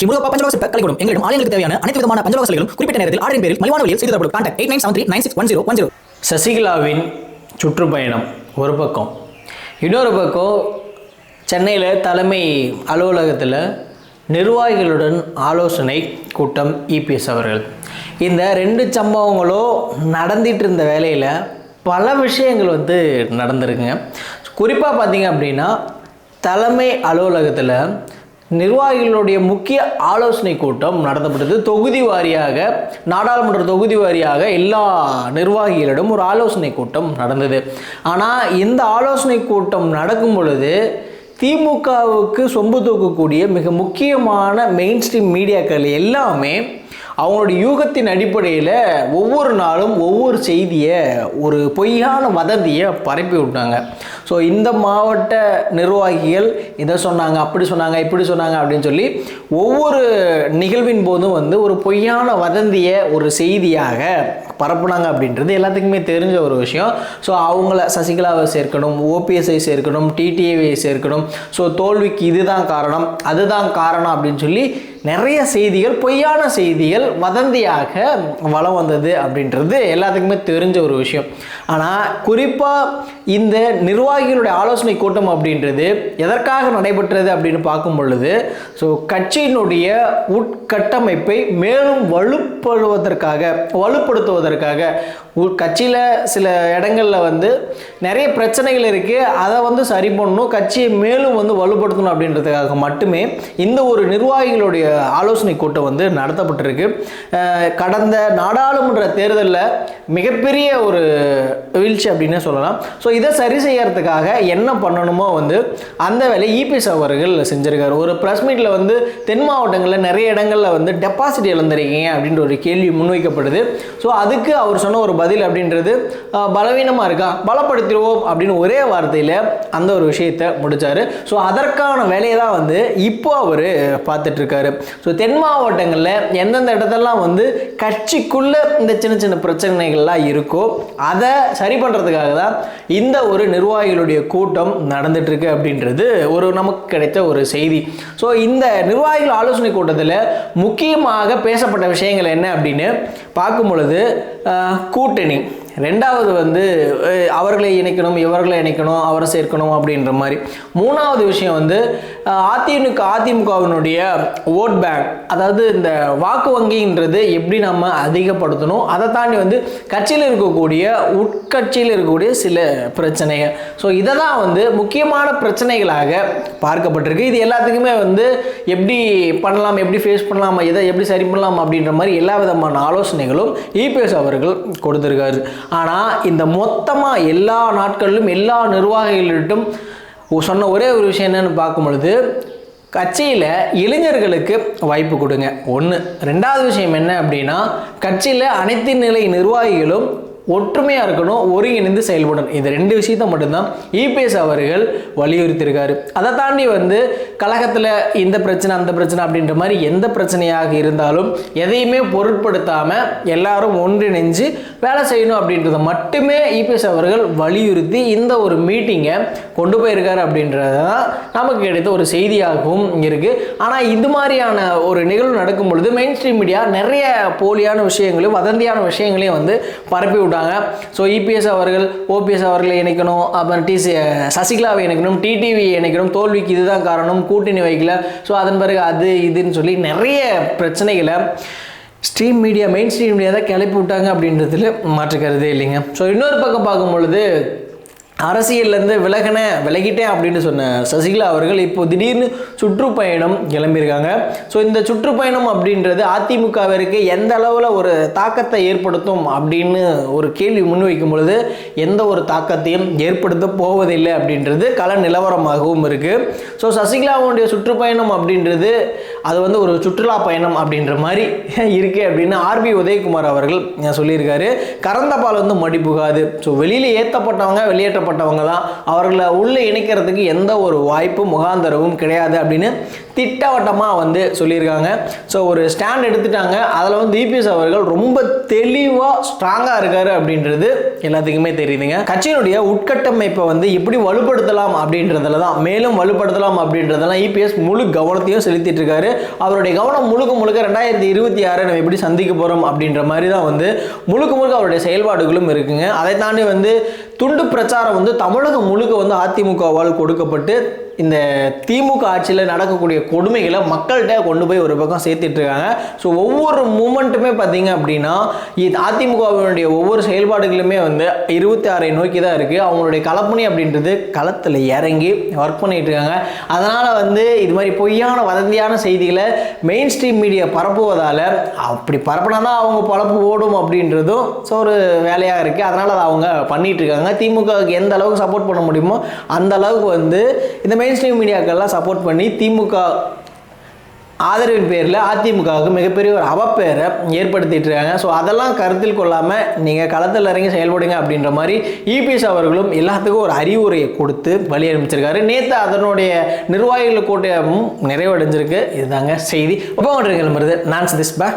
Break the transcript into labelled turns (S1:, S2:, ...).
S1: ஸ்ரீ முருகப்பா பஞ்சலோக சிற்ப கலைக்கூடம் எங்களிடம் ஆலயங்களுக்கு தேவையான அனைத்து விதமான பஞ்சலோக சிலைகளும் குறிப்பிட்ட நேரத்தில் ஆர்டரின் பேரில் மலிவான வழியில் செய்து தரப்படும் contact eight nine seven three nine six one zero one zero
S2: சசிகலாவின் சுற்றுப்பயணம் ஒரு பக்கம். இன்னொரு பக்கம் சென்னையில் தலைமை அலுவலகத்தில் நிர்வாகிகளுடன் ஆலோசனை கூட்டம் இபிஎஸ் அவர்கள். இந்த ரெண்டு சம்பவங்களும் நடந்துட்டு இருந்த வேலையில் பல விஷயங்கள் வந்து நடந்திருக்குங்க. குறிப்பாக பார்த்தீங்க அப்படின்னா தலைமை அலுவலகத்தில் நிர்வாகிகளுடைய முக்கிய ஆலோசனை கூட்டம் நடத்தப்பட்டது. தொகுதி வாரியாக நாடாளுமன்ற தொகுதி வாரியாக எல்லா நிர்வாகிகளிடம் ஒரு ஆலோசனை கூட்டம் நடந்தது. ஆனால் இந்த ஆலோசனை கூட்டம் நடக்கும் பொழுது திமுகவுக்கு சொம்பு தூக்கக்கூடிய மிக முக்கியமான மெயின் ஸ்ட்ரீம் மீடியாக்கள் எல்லாமே அவங்களுடைய யூகத்தின் அடிப்படையில் ஒவ்வொரு நாளும் ஒவ்வொரு செய்தியை ஒரு பொய்யான வதந்தியை பரப்பி விட்டாங்க. ஸோ இந்த மாவட்ட நிர்வாகிகள் இதை சொன்னாங்க அப்படி சொன்னாங்க இப்படி சொன்னாங்க அப்படின்னு சொல்லி ஒவ்வொரு நிகழ்வின் போதும் வந்து ஒரு பொய்யான வதந்தியை ஒரு செய்தியாக பரப்புனாங்க அப்படின்றது எல்லாத்துக்குமே தெரிஞ்ச ஒரு விஷயம். ஸோ அவங்கள சசிகலாவை சேர்க்கணும் ஓபிஎஸ்ஐ சேர்க்கணும் டிடிஏவை சேர்க்கணும். ஸோ தோல்விக்கு இதுதான் காரணம் அதுதான் காரணம் அப்படின்னு சொல்லி நிறைய செய்திகள் பொய்யான செய்திகள் வதந்தியாக வளம் வந்தது அப்படின்றது எல்லாத்துக்குமே தெரிஞ்ச ஒரு விஷயம். ஆனால் குறிப்பாக இந்த நிர்வாகிகளுடைய ஆலோசனை கூட்டம் அப்படின்றது எதற்காக நடைபெற்றது அப்படின்னு பார்க்கும் பொழுது ஸோ கட்சியினுடைய உட்கட்டமைப்பை மேலும் வலுப்படுவதற்காக வலுப்படுத்துவதற்காக கட்சியில் சில இடங்களில் வந்து நிறைய பிரச்சனைகள் இருக்குது அதை வந்து சரி பண்ணணும் கட்சியை மேலும் வந்து வலுப்படுத்தணும் அப்படின்றதுக்காக மட்டுமே இந்த ஒரு நிர்வாகிகளுடைய ஆலோசனை கூட்டம் வந்து நடத்தப்பட்டிருக்கு. கடந்த நாடாளுமன்ற தேர்தலில் மிகப்பெரிய ஒரு வீழ்ச்சி அப்படின்னு சொல்லலாம். ஸோ இதை சரி செய்யறதுக்காக என்ன பண்ணணுமோ வந்து அந்த வேலையை இபிஎஸ் அவர்கள் செஞ்சிருக்காரு. ஒரு ப்ரெஸ் மீட்டில் வந்து தென் மாவட்டங்களில் நிறைய இடங்களில் வந்து டெபாசிட் இழந்திருக்கீங்க அப்படின்ற ஒரு கேள்வி முன்வைக்கப்படுது. ஸோ அதுக்கு அவர் சொன்ன ஒரு பதில் அப்படின்றது பலவீனமாக இருக்கா? பலப்படுத்திடுவோம் அப்படின்னு ஒரே வார்த்தையில் அந்த ஒரு விஷயத்தை முடித்தார் ஸோ அதற்கான வேலையை தான் வந்து இப்போ அவர் பார்த்துட்ருக்காரு ஸோ தென் மாவட்டங்களில் எந்தெந்த இடத்தெல்லாம் வந்து கட்சிக்குள்ளே இந்த சின்ன சின்ன பிரச்சனைகள்லாம் இருக்கோ அதை சரி பண்ணுறதுக்காக தான் இந்த ஒரு நிர்வாகிகளுடைய கூட்டம் நடந்துட்டுருக்கு அப்படின்றது ஒரு நமக்கு கிடைத்த ஒரு செய்தி. ஸோ இந்த நிர்வாகிகள் ஆலோசனை கூட்டத்தில் முக்கியமாக பேசப்பட்ட விஷயங்கள் என்ன அப்படின்னு பார்க்கும் பொழுது கூட்டணி. ரெண்டாவது வந்து அவர்களை இணைக்கணும் இவர்களை இணைக்கணும் அவரை சேர்க்கணும் அப்படின்ற மாதிரி. மூணாவது விஷயம் வந்து அதிமுக அதிமுகவினுடைய ஓட் பேங்க் அதாவது இந்த வாக்கு வங்கின்றது எப்படி நம்ம அதிகப்படுத்தணும் அதை தாண்டி வந்து கட்சியில் இருக்கக்கூடிய உட்கட்சியில் இருக்கக்கூடிய சில பிரச்சனைகள். ஸோ இதை தான் வந்து முக்கியமான பிரச்சனைகளாக பார்க்கப்பட்டிருக்கு. இது எல்லாத்துக்குமே வந்து எப்படி பண்ணலாம் எப்படி ஃபேஸ் பண்ணலாம் இதை எப்படி சரி பண்ணலாம் அப்படின்ற மாதிரி எல்லா விதமான ஆலோசனைகளும் இபிஎஸ் அவர்கள் கொடுத்துருக்காரு. ஆனால் இந்த மொத்தமாக எல்லா நாட்களிலும் எல்லா நிர்வாகிகளிட்டும் சொன்ன ஒரே ஒரு விஷயம் என்னன்னு பார்க்கும் பொழுது கட்சியில் இளைஞர்களுக்கு வாய்ப்பு கொடுங்க. ஒன்று ரெண்டாவது விஷயம் என்ன அப்படின்னா கட்சியில் அனைத்து நிலை நிர்வாகிகளும் ஒற்றுமையாக இருக்கணும் ஒருங்கிணைந்து செயல்படணும். இந்த ரெண்டு விஷயத்த மட்டும்தான் இபிஎஸ் அவர்கள் வலியுறுத்தியிருக்காரு. அதை தாண்டி வந்து கழகத்தில் இந்த பிரச்சனை அந்த பிரச்சனை அப்படின்ற மாதிரி எந்த பிரச்சனையாக இருந்தாலும் எதையுமே பொருட்படுத்தாமல் எல்லாரும் ஒன்றிணைஞ்சு வேலை செய்யணும் அப்படின்றத மட்டுமே இபிஎஸ் அவர்கள் வலியுறுத்தி இந்த ஒரு மீட்டிங்கை கொண்டு போயிருக்காரு அப்படின்றது தான் நமக்கு கிடைத்த ஒரு செய்தியாகவும் இருக்குது ஆனால் இது மாதிரியான ஒரு நிகழ்வு நடக்கும் பொழுது மெயின் ஸ்ட்ரீம் மீடியா நிறைய போலியான விஷயங்களையும் வதந்தியான விஷயங்களையும் வந்து பரப்பி விட்டாங்க ஸோ இபிஎஸ் அவர்கள் ஓபிஎஸ் அவர்களை இணைக்கணும். அப்புறம் டிசி சசிகலாவை இணைக்கணும். டிடிவி இணைக்கணும். தோல்விக்கு இதுதான் காரணம். கூட்டணி வைக்கல. ஸோ அதன் பிறகு அது இதுன்னு சொல்லி நிறைய பிரச்சனைகளை stream media main stream media தான் கிளப்பி விட்டாங்க அப்படின்றதுல மாற்றுக்கிறதே இல்லைங்க. ஸோ இன்னொரு பக்கம் பார்க்கும் பொழுது அரசியல்லேருந்து விலகின விலகிட்டேன் அப்படின்னு சொன்ன சசிகலா அவர்கள் இப்போ திடீர்னு சுற்றுப்பயணம் கிளம்பியிருக்காங்க. ஸோ இந்த சுற்றுப்பயணம் அப்படின்றது அதிமுகவிற்கு எந்த அளவில் ஒரு தாக்கத்தை ஏற்படுத்தும் அப்படின்னு ஒரு கேள்வி முன்வைக்கும் பொழுது எந்த ஒரு தாக்கத்தையும் ஏற்படுத்த போவதில்லை அப்படின்றது கல நிலவரமாகவும் இருக்குது ஸோ சசிகலாவுடைய சுற்றுப்பயணம் அப்படின்றது அது வந்து ஒரு சுற்றுலா பயணம் அப்படின்ற மாதிரி இருக்கு அப்படின்னு ஆர்பி உதயகுமார் அவர்கள் சொல்லியிருக்காரு. கறந்த பால் வந்து மடி புகாது. ஸோ வெளியில் ஏற்றப்பட்டவங்க வெளியேற்றப்பட்டவங்க தான். அவர்களை உள்ளே இணைக்கிறதுக்கு எந்த ஒரு வாய்ப்பும் முகாந்தரவும் கிடையாது அப்படின்னு திட்டவட்டமாக வந்து சொல்லியிருக்காங்க. ஸோ ஒரு ஸ்டாண்ட் எடுத்துட்டாங்க. அதில் வந்து இபிஎஸ் அவர்கள் ரொம்ப தெளிவாக ஸ்ட்ராங்காக இருக்காரு அப்படின்றது எல்லாத்துக்குமே தெரியுதுங்க. கட்சியினுடைய உட்கட்டமைப்பை வந்து எப்படி வலுப்படுத்தலாம் அப்படின்றதுல தான் மேலும் வலுப்படுத்தலாம் அப்படின்றதெல்லாம் இபிஎஸ் முழு கவனத்தையும் செலுத்திட்டு இருக்காரு. அவருடைய கவனம் முழுக்க முழுக்க ரெண்டாயிரத்தி இருபத்தி ஆறு நம்ம எப்படி சந்திக்க போகிறோம் அப்படின்ற மாதிரி தான் வந்து முழுக்க முழுக்க அவருடைய செயல்பாடுகளும் இருக்குங்க. அதை தாண்டி வந்து துண்டு பிரச்சாரம் வந்து தமிழகம் முழுக்க வந்து அதிமுகவால் கொடுக்கப்பட்டு இந்த திமுக ஆட்சியில் நடக்கக்கூடிய கொடுமைகளை மக்கள்கிட்ட கொண்டு போய் ஒரு பக்கம் சேர்த்துட்டு இருக்காங்க ஸோ ஒவ்வொரு மூமெண்ட்டுமே பார்த்தீங்க அப்படின்னா இது அதிமுகவினுடைய ஒவ்வொரு செயல்பாடுகளுமே வந்து இருபத்தி ஆறை நோக்கி தான் இருக்குது அவங்களுடைய கலப்பணி அப்படின்றது களத்தில் இறங்கி ஒர்க் பண்ணிகிட்ருக்காங்க இருக்காங்க அதனால் வந்து இது மாதிரி பொய்யான வதந்தியான செய்திகளை மெயின் ஸ்ட்ரீம் மீடியா பரப்புவதால் அப்படி பரப்புனா தான் அவங்க பழப்பு ஓடும் அப்படின்றதும் ஸோ ஒரு வேலையாக இருக்குது அதனால் அதை அவங்க பண்ணிகிட்ருக்காங்க இருக்காங்க திமுகவுக்கு எந்த அளவுக்கு சப்போர்ட் பண்ண முடியுமோ அந்த அளவுக்கு வந்து இந்த மெயின் ஸ்ட்ரீம் மீடியாக்கள்லாம் சப்போர்ட் பண்ணி திமுக ஆதரவின் பேரில் அதிமுகவுக்கு மிகப்பெரிய ஒரு அவப்பேரை ஏற்படுத்திட்டு இருக்காங்க. ஸோ அதெல்லாம் கருத்தில் கொள்ளாமல் நீங்கள் களத்தில் இறங்கி செயல்படுங்க அப்படின்ற மாதிரி இபிஎஸ் அவர்களும் எல்லாத்துக்கும் ஒரு அறிவுரையை கொடுத்து வழி அனுப்பிச்சிருக்காரு. நேற்று அதனுடைய நிர்வாகிகள் கூட்டமும் நிறைவடைஞ்சிருக்கு. இதுதாங்க செய்தி. உபமன்றம் கிளம்புறது நான் சதீஷ் பா.